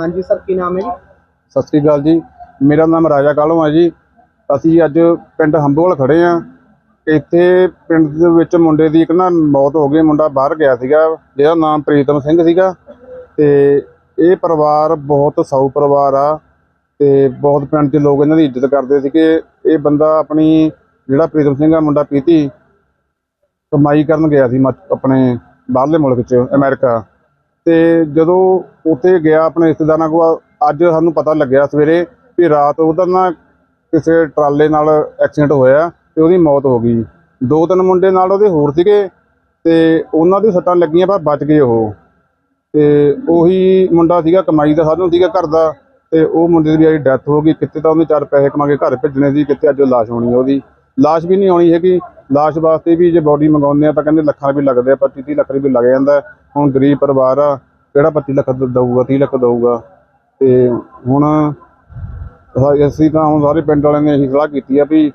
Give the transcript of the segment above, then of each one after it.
ਹਾਂਜੀ, ਸਰ, ਕੀ ਨਾਮ ਹੈ ਜੀ? ਸਤਿ ਸ੍ਰੀ ਅਕਾਲ ਜੀ। ਮੇਰਾ ਨਾਮ ਰਾਜਾ ਕਾਲੋਂ ਹੈ ਜੀ। ਅਸੀਂ ਅੱਜ ਪਿੰਡ ਹੰਬੋਲ ਖੜੇ ਆ ਇੱਥੇ ਪਿੰਡ ਦੇ ਵਿੱਚ ਮੁੰਡੇ ਦੀ ਇੱਕ ਨਾ ਮੌਤ ਹੋ ਗਈ। ਮੁੰਡਾ ਬਾਹਰ ਗਿਆ ਸੀਗਾ, ਜਿਹਦਾ ਨਾਮ ਪ੍ਰੀਤਮ ਸਿੰਘ ਸੀਗਾ। ਤੇ ਇਹ ਪਰਿਵਾਰ ਬਹੁਤ ਸਾਊ ਪਰਿਵਾਰ ਆ। ਤੇ ਬਹੁਤ ਪਿੰਡ ਦੇ ਲੋਕ ਇਹਨਾਂ ਦੀ ਇੱਜ਼ਤ ਕਰਦੇ ਸੀਗੇ। ਇਹ ਬੰਦਾ ਆਪਣੀ ਜਿਹੜਾ ਪ੍ਰੀਤਮ ਸਿੰਘ ਆ, ਮੁੰਡਾ ਪੀਤੀ ਕਮਾਈ ਕਰਨ ਗਿਆ ਸੀ ਮੱਚ- ਆਪਣੇ ਬਾਹਰਲੇ ਮੁਲਕ 'ਚ, ਅਮਰੀਕਾ। ਤੇ ਜਦੋਂ ਉੱਥੇ ਗਿਆ ਆਪਣੇ ਰਿਸ਼ਤੇਦਾਰਾਂ ਕੋਲ, ਅੱਜ ਸਾਨੂੰ ਪਤਾ ਲੱਗਿਆ ਸਵੇਰੇ ਵੀ ਰਾਤ ਉਹਦਾ ਨਾ ਕਿਸੇ ਟਰਾਲੇ ਨਾਲ ਐਕਸੀਡੈਂਟ ਹੋਇਆ ਤੇ ਉਹਦੀ ਮੌਤ ਹੋ ਗਈ। ਦੋ ਤਿੰਨ ਮੁੰਡੇ ਨਾਲ ਉਹਦੇ ਹੋਰ ਸੀਗੇ ਤੇ ਉਹਨਾਂ ਦੀ ਸੱਟਾਂ ਲੱਗੀਆਂ ਪਰ ਬਚ ਗਏ ਉਹ। ਤੇ ਉਹੀ ਮੁੰਡਾ ਸੀਗਾ, ਕਮਾਈ ਦਾ ਸਾਧਨ ਸੀਗਾ ਘਰ ਦਾ ਤੇ ਉਹ ਮੁੰਡੇ ਦੀ ਵੀ ਡੈਥ ਹੋ ਗਈ। ਕਿਤੇ ਤਾਂ ਉਹਨੇ ਚਾਰ ਪੈਸੇ ਕਮਾ ਕੇ ਘਰ ਭੇਜਣੇ ਸੀ ਕਿਤੇ ਅੱਜ ਉਹ ਲਾਸ਼ ਹੋਣੀ ਉਹਦੀ। ਲਾਸ਼ ਵੀ ਨਹੀਂ ਆਉਣੀ ਹੈਗੀ। ਲਾਸ਼ ਵਾਸਤੇ ਵੀ ਜੇ ਬੋਡੀ ਮੰਗਾਉਂਦੇ ਆ ਤਾਂ ਕਹਿੰਦੇ ਲੱਖਾਂ ਰੁਪਏ ਲੱਗਦੇ ਆ 25 30 ਲੱਖ ਰੁਪਏ ਲੱਗ ਜਾਂਦਾ ਹੁਣ ਗਰੀਬ ਪਰਿਵਾਰ ਆ, ਕਿਹੜਾ 25 ਲੱਖ ਦਊਗਾ 30 ਲੱਖ ਦਊਗਾ? ਤੇ ਹੁਣ ਅਸੀਂ ਤਾਂ ਹੁਣ ਸਾਰੇ ਪਿੰਡ ਵਾਲਿਆਂ ਨੇ ਇਹੀ ਸਲਾਹ ਕੀਤੀ ਆ ਵੀ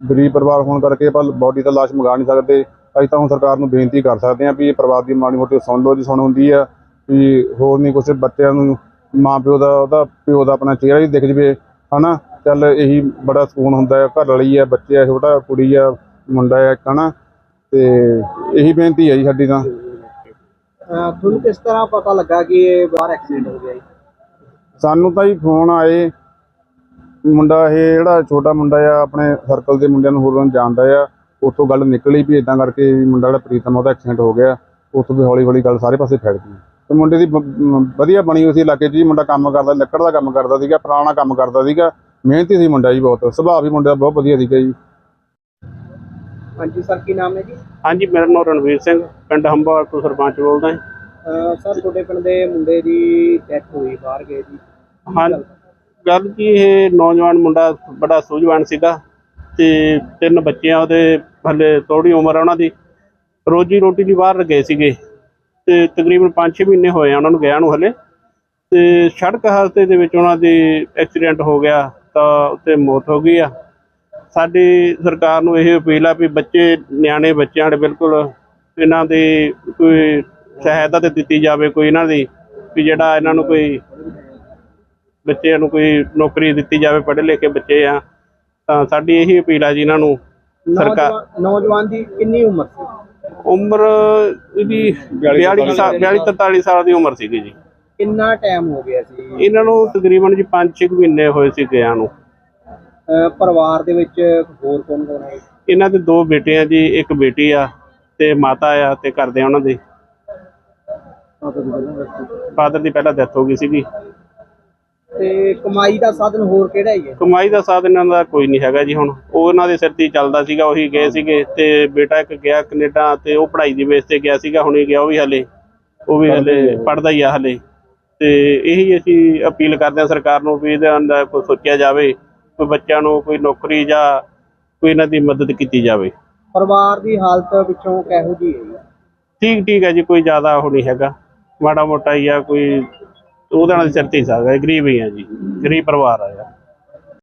ਗਰੀਬ ਪਰਿਵਾਰ ਹੋਣ ਕਰਕੇ ਆਪਾਂ ਬੋਡੀ ਤਾਂ ਲਾਸ਼ ਮੰਗਾ ਨਹੀਂ ਸਕਦੇ। ਅਸੀਂ ਤਾਂ ਹੁਣ ਸਰਕਾਰ ਨੂੰ ਬੇਨਤੀ ਕਰ ਸਕਦੇ ਹਾਂ ਵੀ ਇਹ ਪਰਿਵਾਰ ਦੀ ਮਾੜੀ ਮੋਟੀ ਸੁਣ ਲਓ, ਜੀ ਸੁਣ ਹੁੰਦੀ ਆ ਵੀ ਹੋਰ ਨਹੀਂ ਕੁਛ ਬੱਚਿਆਂ ਨੂੰ ਮਾਂ ਪਿਓ ਦਾ, ਉਹਦਾ ਪਿਓ ਦਾ ਆਪਣਾ ਚਿਹਰਾ ਹੀ ਦਿਖ ਜਵੇ, ਹਨਾ? ਚੱਲ ਇਹੀ ਬੜਾ ਸਕੂਨ ਹੁੰਦਾ ਹੈ, ਘਰ ਵਾਲੀ ਆ, ਬੱਚੇ ਆ, ਛੋਟਾ, ਕੁੜੀ ਆ ਮੁੰਡਾ ਆ ਇੱਕ ਹਨਾ? ਤੇ ਇਹੀ ਬੇਨਤੀ ਹੈ ਜੀ ਸਾਡੀ ਤਾਂ। ਅਹ ਤੁਹਾਨੂੰ ਕਿਸ ਤਰ੍ਹਾਂ ਪਤਾ ਲੱਗਾ ਕਿ ਇਹ ਬਾਹਰ ਐਕਸੀਡੈਂਟ ਹੋ ਗਿਆ ਜੀ? ਸਾਨੂੰ ਤਾਂ ਹੀ ਫੋਨ ਆਏ। ਮੁੰਡਾ ਇਹ ਜਿਹੜਾ ਛੋਟਾ ਮੁੰਡਾ ਆ ਆਪਣੇ ਸਰਕਲ ਦੇ ਮੁੰਡਿਆਂ ਨੂੰ ਹੋਰਾਂ ਜਾਣਦਾ ਆ। ਉੱਥੋਂ ਗੱਲ ਨਿਕਲੀ ਵੀ ਇਦਾਂ ਕਰਕੇ ਵੀ ਮੁੰਡਾ ਜਿਹੜਾ ਪ੍ਰੀਤਮ ਉਹਦਾ ਐਕਸੀਡੈਂਟ ਹੋ ਗਿਆ। ਉੱਥੋਂ ਵੀ ਹੌਲੀ ਹੌਲੀ ਗੱਲ ਸਾਰੇ ਪਾਸੇ ਫੈਲ ਗਈ। ਤੇ ਮੁੰਡੇ ਦੀ ਬ- ਮ- ਵਧੀਆ ਬਣੀ ਹੋਈ ਸੀ ਇਲਾਕੇ 'ਚ ਜੀ। ਮੁੰਡਾ ਕੰਮ ਕਰਦਾ ਲੱਕੜ ਦਾ ਕੰਮ ਕਰਦਾ ਸੀਗਾ ਪੁਰਾਣਾ ਕੰਮ ਕਰਦਾ ਸੀਗਾ। ਮਿਹਨਤੀ ਸੀ ਮੁੰਡਾ ਜੀ ਬਹੁਤ। ਸੁਭਾਅ ਵੀ ਮੁੰਡੇ ਦਾ ਬਹੁਤ ਵਧੀਆ ਸੀਗਾ ਜੀ। ਹਾਂਜੀ ਸਰ ਕੀ ਨਾਮ ਹੈ ਜੀ? ਹਾਂਜੀ ਮੇਰਾ ਨਾਮ ਰਣਵੀਰ ਸਿੰਘ ਪਿੰਡ ਹੰਬਾਲ ਤੋਂ ਸਰਪੰਚ ਬੋਲਦਾ ਹਾਂ ਅਹ ਸਰ ਤੁਹਾਡੇ ਪਿੰਡ ਦੇ ਮੁੰਡੇ ਦੀ ਡੈਥ ਹੋਈ ਬਾਹਰ ਗਏ ਜੀ। ਹਾਂ ਗੱਲ? ਕੀ ਇਹ ਨੌਜਵਾਨ ਮੁੰਡਾ ਬੜਾ ਸੂਝਵਾਨ ਸੀਗਾ ਤੇ ਤਿੰਨ ਬੱਚੇ ਆ ਉਹਦੇ ਹਲੇ ਥੋੜੀ ਉਮਰ ਆ ਉਹਨਾਂ ਦੀ। ਰੋਜੀ ਰੋਟੀ ਲਈ ਬਾਹਰ ਗਏ ਸੀਗੇ ਤੇ ਤਕਰੀਬਨ 5-6 ਮਹੀਨੇ ਹੋਏ ਆ ਉਹਨਾਂ ਨੂੰ ਗਿਆ ਨੂੰ ਹਲੇ। ਤੇ ਸੜਕ ਹਾਦਸੇ ਦੇ ਵਿੱਚ ਉਹਨਾਂ ਦੀ ਐਕਸੀਡੈਂਟ ਹੋ ਗਿਆ ਤਾਂ ਉੱਤੇ ਮੌਤ ਹੋ ਗਈ ਆ। ਸਾਡੀ ਸਰਕਾਰ ਨੂੰ ਇਹ ਅਪੀਲ ਆ ਵੀ ਬੱਚੇ ਨਿਆਣੇ ਬੱਚਿਆਂ ਦੇ ਬਿਲਕੁਲ ਇਹਨਾਂ ਦੀ ਕੋਈ ਸਹਾਇਤਾ ਤੇ ਦਿੱਤੀ ਜਾਵੇ ਕੋਈ ਇਹਨਾਂ ਦੀ ਵੀ ਜਿਹੜਾ ਇਹਨਾਂ ਨੂੰ ਕੋਈ ਬੱਚਿਆਂ ਨੂੰ ਕੋਈ ਨੌਕਰੀ ਦਿੱਤੀ ਜਾਵੇ ਪੜ੍ਹੇ ਲਿਖੇ ਬੱਚੇ ਆ ਤਾਂ ਸਾਡੀ ਇਹੀ ਅਪੀਲ ਆ ਜੀ ਇਹਨਾਂ ਨੂੰ ਸਰਕਾਰ ਨੌਜਵਾਨ ਦੀ ਕਿੰਨੀ ਉਮਰ ਸੀ? ਉਮਰ ਇਹਦੀ 42 ਸਾਲ 42 43 ਸਾਲ। ਦੀ ਉਮਰ ਸੀਗੀ ਜੀ। ਕਿੰਨਾ ਟਾਈਮ ਹੋ ਗਿਆ ਸੀ? ਇਹਨਾਂ ਨੂੰ ਤਕਰੀਬਨ ਜੀ 5-6 ਮਹੀਨੇ ਹੋਏ ਸੀ ਗਿਆਂ ਨੂੰ। ਪਰਿਵਾਰ ਦੇ ਵਿੱਚ ਹੋਰ ਕੌਣ ਕੌਣ ਹੈ? ਇਹਨਾਂ ਦੇ ਦੋ ਬੇਟੇ ਆ ਜੀ ਇੱਕ ਬੇਟੀ ਆ ਤੇ ਮਾਤਾ ਆ ਤੇ ਕਰਦੇ ਆ ਉਹਨਾਂ ਦੀ। ਫਾਦਰ ਦੀ ਪਹਿਲਾਂ ਡੈਥ ਹੋ ਗਈ। ਸੀਗੀ। ਤੇ ਕਮਾਈ ਦਾ ਸਾਧਨ ਹੋਰ ਕਿਹੜਾ ਹੀ ਹੈ? ਕਮਾਈ ਦਾ ਸਾਧਨ ਇਹਨਾਂ ਦਾ ਕੋਈ ਨਹੀਂ ਹੈਗਾ ਜੀ ਹੁਣ। ਉਹ ਇਹਨਾਂ ਦੇ ਸਿਰ ਤੇ ਚੱਲਦਾ ਸੀਗਾ ਉਹੀ ਗਏ ਸੀਗੇ ਤੇ ਬੇਟਾ ਇੱਕ ਗਿਆ ਕੈਨੇਡਾ ਤੇ ਉਹ ਪੜ੍ਹਾਈ ਦੀ ਬੇਸ ਤੇ ਗਿਆ ਸੀਗਾ ਹੁਣੇ ਗਿਆ ਉਹ ਵੀ ਹਲੇ। ਉਹ ਵੀ ਹਲੇ ਪੜ੍ਹਦਾ ਹੀ ਆ। ਹਲੇ। ਤੇ ਇਹੀ ਅਸੀਂ ਅਪੀਲ ਕਰਦੇ ਹਾਂ ਸਰਕਾਰ ਨੂੰ ਵੀ ਇਹਦੇ ਕੋਈ ਸੋਚਿਆ ਜਾਵੇ। ਕੋਈ ਬੱਚਿਆਂ ਨੂੰ ਕੋਈ ਨੌਕਰੀ ਜਾਂ ਕੋਈ ਇਹਨਾਂ ਦੀ ਮਦਦ ਕੀਤੀ ਜਾਵੇ। ਪਰਿਵਾਰ ਦੀ ਹਾਲਤ ਵਿੱਚੋਂ ਕਿਹੋ ਜੀ ਹੈ ਜੀ? ਠੀਕ ਠੀਕ ਹੈ ਜੀ ਕੋਈ ਜ਼ਿਆਦਾ ਉਹ ਨਹੀਂ ਹੈਗਾ। ਮਾੜਾ ਮੋਟਾ ਹੀ ਆ ਕੋਈ ਉਹਦੇ ਨਾਲ ਸਿਰ ਤੇ ਹੀ ਸਕਦਾ ਗਰੀਬ ਹੀ ਆ ਜੀ ਗਰੀਬ ਪਰਿਵਾਰ ਆ ਯਾਰ।